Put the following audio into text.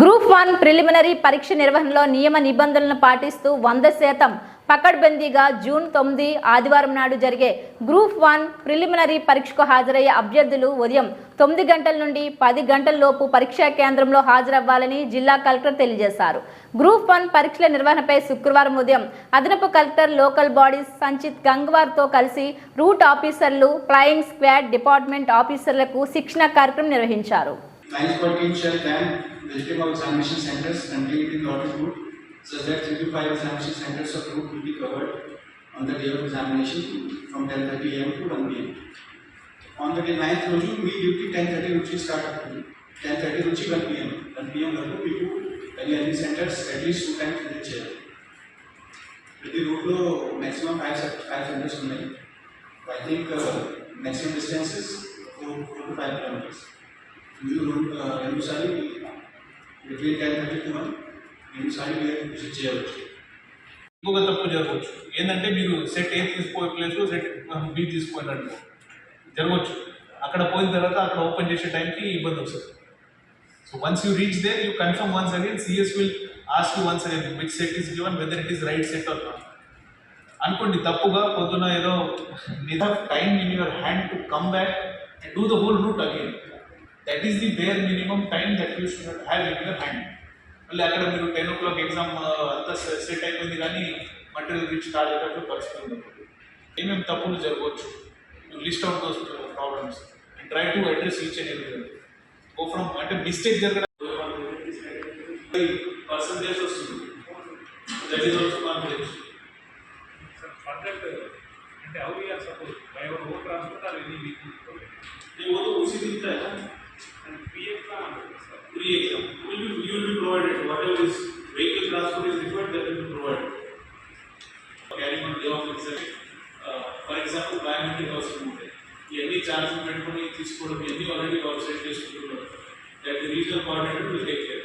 Group one preliminary పరీక్ష నిర్వహణలో నియమ నిబంధనలను పాటిస్తూ వంద శాతం పకడ్బందీగా జూన్ తొమ్మిది ఆదివారం నాడు జరిగే గ్రూప్ వన్ ప్రిలిమినరీ పరీక్షకు హాజరయ్యే అభ్యర్థులు ఉదయం తొమ్మిది గంటల నుండి పది గంటల లోపు పరీక్షా కేంద్రంలో హాజరవ్వాలని జిల్లా కలెక్టర్ తెలియజేశారు. గ్రూప్ వన్ పరీక్షల నిర్వహణపై శుక్రవారం ఉదయం అదనపు కలెక్టర్ లోకల్ బాడీస్ సంచిత్ గంగ్వార్తో కలిసి రూట్ ఆఫీసర్లు ఫ్లయింగ్ స్క్వాడ్ డిపార్ట్మెంట్ ఆఫీసర్లకు శిక్షణ కార్యక్రమం నిర్వహించారు. vegetable examination centers contained in the audit route, such that 3 to 5 examination centers of food will be covered on the day of examination from 10.30 am to 1 pm. On the day 9th Roju, we duty 10.30 Ruchi start up to 10.30 1 pm. 1 pm घर को पीको early early centers at least two times in the chair. यदि route लो maximum five five hundred सुनने I think maximum 4, four two five kilometres Do route Renu सारी two one రెండుసార్లు మీరు visit చేయవచ్చు. ఇంకొక తప్పు జరగవచ్చు. ఏంటంటే మీరు సెట్ ఏ తీసుకోే ప్లేస్లో సెట్ బి తీసుకోయినట్టు జరగవచ్చు. అక్కడ పోయిన తర్వాత అక్కడ ఓపెన్ చేసే టైంకి ఇబ్బంది వస్తుంది. So once you reach there you confirm once again CS will ask you once again which set is given whether it is right set or not అనుకోండి తప్పుగా పొద్దున ఏదో time in your hand to come back and do the whole route again that is the bare minimum time that you should have in your hand మళ్ళీ అక్కడ మీరు ten o'clock exam అంతా set అయిపోయింది కానీ material reach కాలేటప్పుడు పరిస్థితి ఉండదు ఏమేమి తప్పులు జరగవచ్చు? You list out those problems and try to address each and every go from అంటే మిస్టేక్ జరగడం. పర్సంటేజ్ వస్తుంది. That is also confidence contract, and how we are supposed, by our own transport will be provided whatever is vehicle transport is required that will be provided carrying on day of itself. uh, for example biometric అవసరం ఉంటాయి ఇవన్నీ charges పెట్టుకొని తీసుకోవడం ఇవన్నీ already website చేసుకుంటున్నారు that the regional coordinator will take care